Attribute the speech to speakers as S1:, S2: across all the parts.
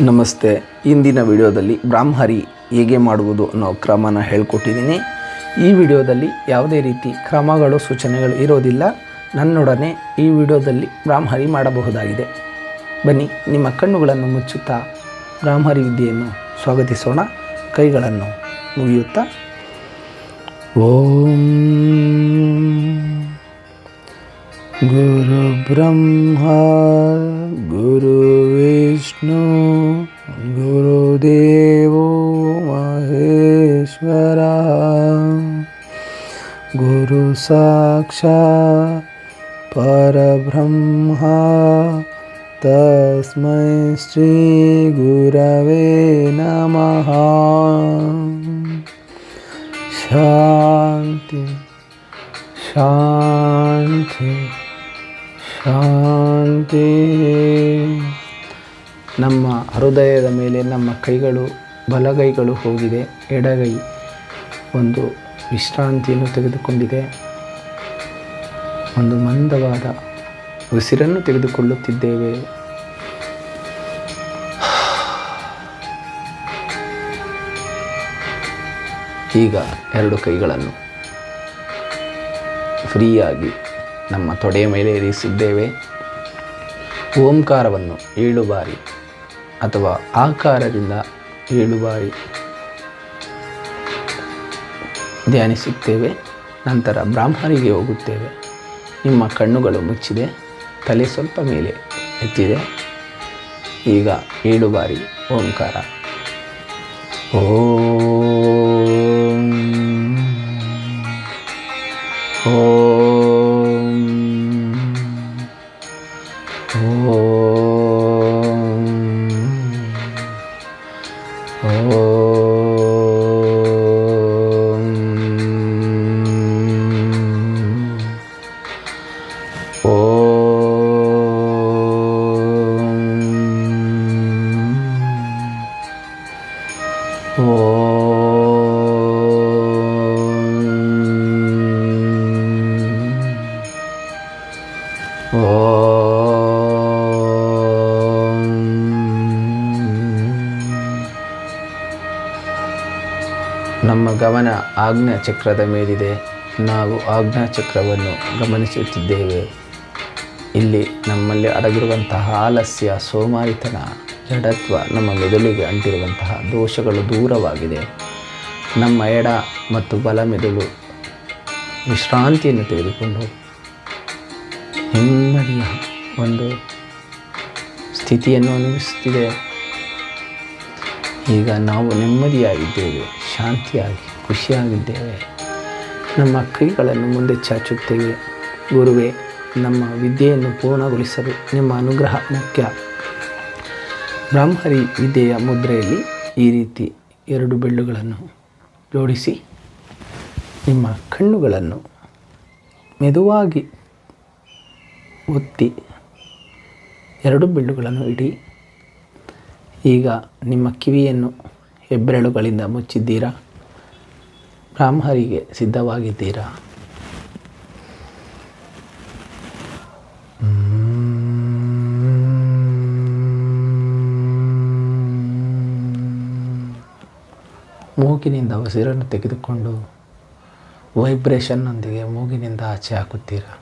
S1: ನಮಸ್ತೆ. ಇಂದಿನ ವಿಡಿಯೋದಲ್ಲಿ ಬ್ರಾಹ್ಮರಿ ಹೇಗೆ ಮಾಡುವುದು ಅನ್ನೋ ಕ್ರಮನ ಹೇಳ್ಕೊಟ್ಟಿದ್ದೀನಿ. ಈ ವಿಡಿಯೋದಲ್ಲಿ ಯಾವುದೇ ರೀತಿ ಕ್ರಮಗಳು, ಸೂಚನೆಗಳು ಇರೋದಿಲ್ಲ. ನನ್ನೊಡನೆ ಈ ವಿಡಿಯೋದಲ್ಲಿ ಬ್ರಾಹ್ಮರಿ ಮಾಡಬಹುದಾಗಿದೆ. ಬನ್ನಿ, ನಿಮ್ಮ ಕಣ್ಣುಗಳನ್ನು ಮುಚ್ಚುತ್ತಾ ಬ್ರಾಹ್ಮರಿ ವಿದ್ಯೆಯನ್ನು ಸ್ವಾಗತಿಸೋಣ. ಕೈಗಳನ್ನು ಮುಗಿಯುತ್ತಾ. ಓಂ. गुरुब्रह्मा गुरुविष्णु गुरुदेवो महेश्वरा गुरुसाक्षा परब्रह्मा तस्मै श्रीगुरवे नमः। शान्ति शान्ति। ಶಾಂತಿ. ನಮ್ಮ ಹೃದಯದ ಮೇಲೆ ನಮ್ಮ ಕೈಗಳು, ಬಲಗೈಗಳು ಹೋಗಿದೆ. ಎಡಗೈ ಒಂದು ವಿಶ್ರಾಂತಿಯನ್ನು ತೆಗೆದುಕೊಂಡಿದೆ. ಒಂದು ಮಂದವಾದ ಉಸಿರನ್ನು ತೆಗೆದುಕೊಳ್ಳುತ್ತಿದ್ದೇವೆ. ಈಗ ಎರಡು ಕೈಗಳನ್ನು ಫ್ರೀಯಾಗಿ ನಮ್ಮ ತೊಡೆಯ ಮೇಲೆ ಇರಿಸಿದ್ದೇವೆ. ಓಂಕಾರವನ್ನು ಏಳು ಬಾರಿ ಅಥವಾ ಆಕಾರದಿಂದ ಏಳು ಬಾರಿ ಧ್ಯಾನಿಸುತ್ತೇವೆ. ನಂತರ ಬ್ರಾಹ್ಮರಿಗೆ ಹೋಗುತ್ತೇವೆ. ನಿಮ್ಮ ಕಣ್ಣುಗಳು ಮುಚ್ಚಿದೆ, ತಲೆ ಸ್ವಲ್ಪ ಮೇಲೆ ಎತ್ತಿದೆ. ಈಗ ಏಳು ಬಾರಿ ಓಂಕಾರ. ಓಂ ಓಂ ಚಕ್ರದ ಮೇಲಿದೆ. ನಾವು ಚಕ್ರವನ್ನು ಗಮನಿಸುತ್ತಿದ್ದೇವೆ. ಇಲ್ಲಿ ನಮ್ಮಲ್ಲಿ ಅಡಗಿರುವಂತಹ ಆಲಸ್ಯ, ಸೋಮಾರಿತನ, ಜಡತ್ವ ನಮ್ಮ ಮೆದುಳಿಗೆ ಅಂಟಿರುವಂತಹ ದೋಷಗಳು ದೂರವಾಗಿದೆ. ನಮ್ಮ ಎಡ ಮತ್ತು ಬಲ ಮೆದುಳು ವಿಶ್ರಾಂತಿಯನ್ನು ತೆಗೆದುಕೊಂಡು ನೆಮ್ಮದಿಯ ಒಂದು ಸ್ಥಿತಿಯನ್ನು ಅನುಭವಿಸುತ್ತಿದೆ. ಈಗ ನಾವು ನೆಮ್ಮದಿಯಾಗಿದ್ದೇವೆ, ಶಾಂತಿಯಾಗಿ ಖುಷಿಯಾಗಿದ್ದೇವೆ. ನಮ್ಮ ಕೈಗಳನ್ನು ಮುಂದೆ ಚಾಚುತ್ತೇವೆ. ಗುರುವೆ, ನಮ್ಮ ವಿದ್ಯೆಯನ್ನು ಪೂರ್ಣಗೊಳಿಸಲು ನಿಮ್ಮ ಅನುಗ್ರಹ ಮುಖ್ಯ. ಬ್ರಾಹ್ಮರಿ ವಿದ್ಯೆಯ ಮುದ್ರೆಯಲ್ಲಿ ಈ ರೀತಿ ಎರಡು ಬೆಳ್ಳುಗಳನ್ನು ಜೋಡಿಸಿ ನಿಮ್ಮ ಕಣ್ಣುಗಳನ್ನು ಮೆದುವಾಗಿ ಒತ್ತಿ ಎರಡು ಬೆಳ್ಳುಗಳನ್ನು ಇಡಿ. ಈಗ ನಿಮ್ಮ ಕಿವಿಯನ್ನು ಹೆಬ್ಬೆರಳುಗಳಿಂದ ಮುಚ್ಚಿದ್ದೀರಾ? ಬ್ರಾಹ್ಮರಿಗೆ ಸಿದ್ಧವಾಗಿದ್ದೀರಾ? ಮೂಗಿನಿಂದ ಉಸಿರನ್ನು ತೆಗೆದುಕೊಂಡು ವೈಬ್ರೇಷನ್ನೊಂದಿಗೆ ಮೂಗಿನಿಂದ ಆಚೆ ಹಾಕುತ್ತೀರಾ?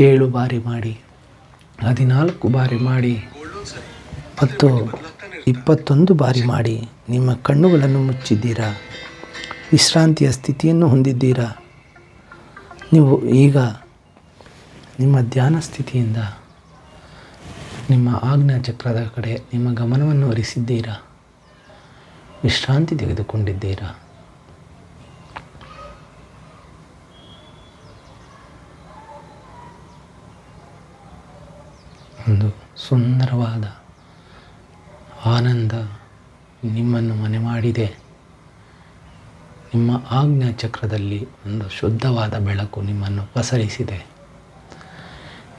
S1: ಏಳು ಬಾರಿ ಮಾಡಿ, ಹದಿನಾಲ್ಕು ಬಾರಿ ಮಾಡಿ, ಮತ್ತು ಇಪ್ಪತ್ತೊಂದು ಬಾರಿ ಮಾಡಿ ನಿಮ್ಮ ಕಣ್ಣುಗಳನ್ನು ಮುಚ್ಚಿದ್ದೀರಾ? ವಿಶ್ರಾಂತಿಯ ಸ್ಥಿತಿಯನ್ನು ಹೊಂದಿದ್ದೀರಾ? ನೀವು ಈಗ ನಿಮ್ಮ ಧ್ಯಾನ ಸ್ಥಿತಿಯಿಂದ ನಿಮ್ಮ ಆಜ್ಞಾ ಚಕ್ರದ ಕಡೆ ನಿಮ್ಮ ಗಮನವನ್ನು ಹರಿಸಿದ್ದೀರಾ? ವಿಶ್ರಾಂತಿ ತೆಗೆದುಕೊಂಡಿದ್ದೀರಾ? ಒಂದು ಸುಂದರವಾದ ಆನಂದ ನಿಮ್ಮನ್ನು ಮನೆ ಮಾಡಿದೆ. ನಿಮ್ಮ ಆಜ್ಞಾ ಚಕ್ರದಲ್ಲಿ ಒಂದು ಶುದ್ಧವಾದ ಬೆಳಕು ನಿಮ್ಮನ್ನು ಪಸರಿಸಿದೆ.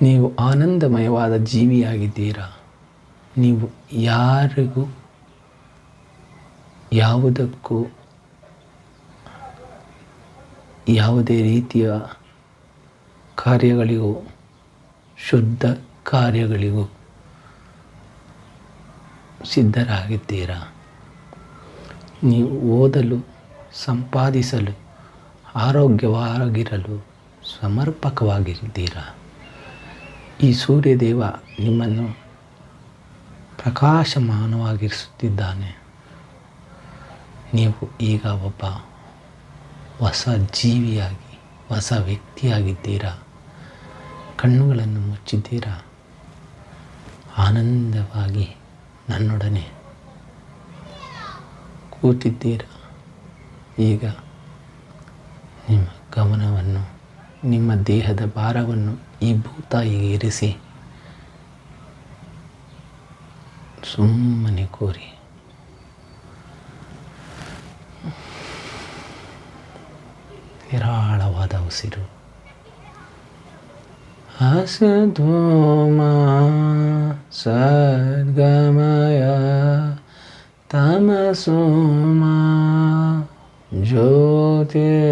S1: ನೀವು ಆನಂದಮಯವಾದ ಜೀವಿಯಾಗಿದ್ದೀರಾ. ನೀವು ಯಾರಿಗೂ, ಯಾವುದಕ್ಕೂ, ಯಾವುದೇ ರೀತಿಯ ಕಾರ್ಯಗಳಿಗೂ ಶುದ್ಧ ಕಾರ್ಯಗಳಿಗೂ ಸಿದ್ಧರಾಗಿದ್ದೀರಾ? ನೀವು ಓದಲು, ಸಂಪಾದಿಸಲು, ಆರೋಗ್ಯವಾಗಿರಲು ಸಮರ್ಪಕವಾಗಿದ್ದೀರಾ? ಈ ಸೂರ್ಯದೇವ ನಿಮ್ಮನ್ನು ಪ್ರಕಾಶಮಾನವಾಗಿರಿಸುತ್ತಿದ್ದಾನೆ. ನೀವು ಈಗ ಒಬ್ಬ ಹೊಸ ಜೀವಿಯಾಗಿ, ಹೊಸ ವ್ಯಕ್ತಿಯಾಗಿದ್ದೀರಾ? ಕಣ್ಣುಗಳನ್ನು ಮುಚ್ಚಿದ್ದೀರಾ? ಆನಂದವಾಗಿ ನನ್ನೊಡನೆ ಕೂತಿದ್ದೀರ? ಈಗ ನಿಮ್ಮ ಗಮನವನ್ನು, ನಿಮ್ಮ ದೇಹದ ಭಾರವನ್ನು ಈ ಭೂತಾಯಿಗೆ ಇರಿಸಿ. ಸುಮ್ಮನೆ ಕೋರಿ. ನಿರಾಳವಾದ ಉಸಿರು. হাস ধোমা সদ্গময়া তামসোমা জ্যোতির্গময়া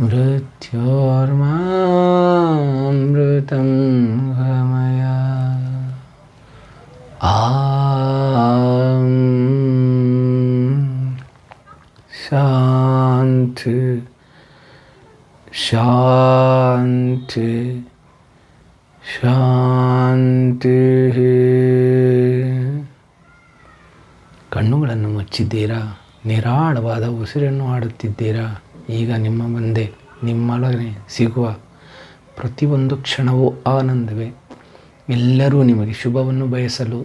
S1: মৃত্যুর্মামৃতম গময়া আ শান্তি ಶಾಂತಿ ಶಾಂತಿ. ಕಣ್ಣುಗಳನ್ನು ಮುಚ್ಚಿದ್ದೀರಾ? ನಿರಾಳವಾದ ಉಸಿರನ್ನು ಆಡುತ್ತಿದ್ದೀರಾ? ಈಗ ನಿಮ್ಮ ಮುಂದೆ, ನಿಮ್ಮೊಳಗೆ ಸಿಗುವ ಪ್ರತಿಯೊಂದು ಕ್ಷಣವೂ ಆನಂದವೇ. ಎಲ್ಲರೂ ನಿಮಗೆ ಶುಭವನ್ನು ಬಯಸಲು,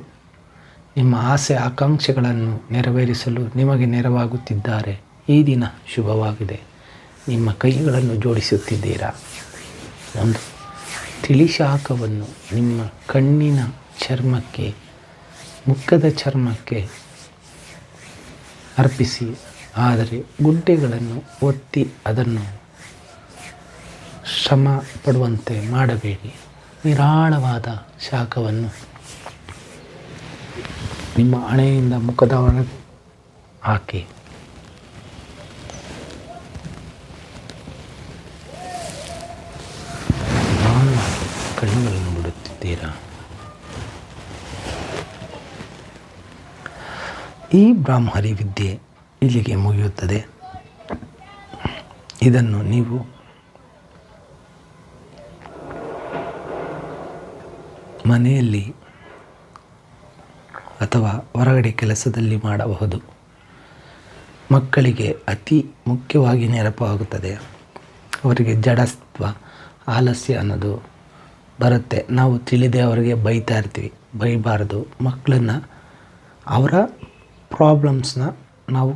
S1: ನಿಮ್ಮ ಆಸೆ ಆಕಾಂಕ್ಷೆಗಳನ್ನು ನೆರವೇರಿಸಲು ನಿಮಗೆ ನೆರವಾಗುತ್ತಿದ್ದಾರೆ. ಈ ದಿನ ಶುಭವಾಗಿದೆ. ನಿಮ್ಮ ಕೈಗಳನ್ನು ಜೋಡಿಸುತ್ತಿದ್ದೀರಾ? ಒಂದು ತಿಳಿ ಶಾಖವನ್ನು ನಿಮ್ಮ ಕಣ್ಣಿನ ಚರ್ಮಕ್ಕೆ, ಮುಖದ ಚರ್ಮಕ್ಕೆ ಅರ್ಪಿಸಿ. ಆದರೆ ಗುಡ್ಡೆಗಳನ್ನು ಒತ್ತಿ ಅದನ್ನು ಶ್ರಮ ಪಡುವಂತೆ ಮಾಡಬೇಡಿ. ನಿರಾಳವಾದ ಶಾಖವನ್ನು ನಿಮ್ಮ ಹಣೆಯಿಂದ ಮುಖದ ಹಾಕಿ. ಈ ಬ್ರಾಹ್ಮರಿ ವಿದ್ಯೆ ಇಲ್ಲಿಗೆ ಮುಗಿಯುತ್ತದೆ. ಇದನ್ನು ನೀವು ಮನೆಯಲ್ಲಿ ಅಥವಾ ಹೊರಗಡೆ ಕೆಲಸದಲ್ಲಿ ಮಾಡಬಹುದು. ಮಕ್ಕಳಿಗೆ ಅತಿ ಮುಖ್ಯವಾಗಿ ನೆರಪಾಗುತ್ತದೆ ಅವರಿಗೆ ಜಡತ್ವ ಆಲಸ್ಯ ಅನ್ನೋದು ಬರುತ್ತೆ. ನಾವು ತಿಳಿದೇ ಅವರಿಗೆ ಬೈತಾ ಇರ್ತೀವಿ. ಬೈಬಾರ್ದು. ಮಕ್ಕಳನ್ನು ಅವರ ಪ್ರಾಬ್ಲಮ್ಸ್ನ ನಾವು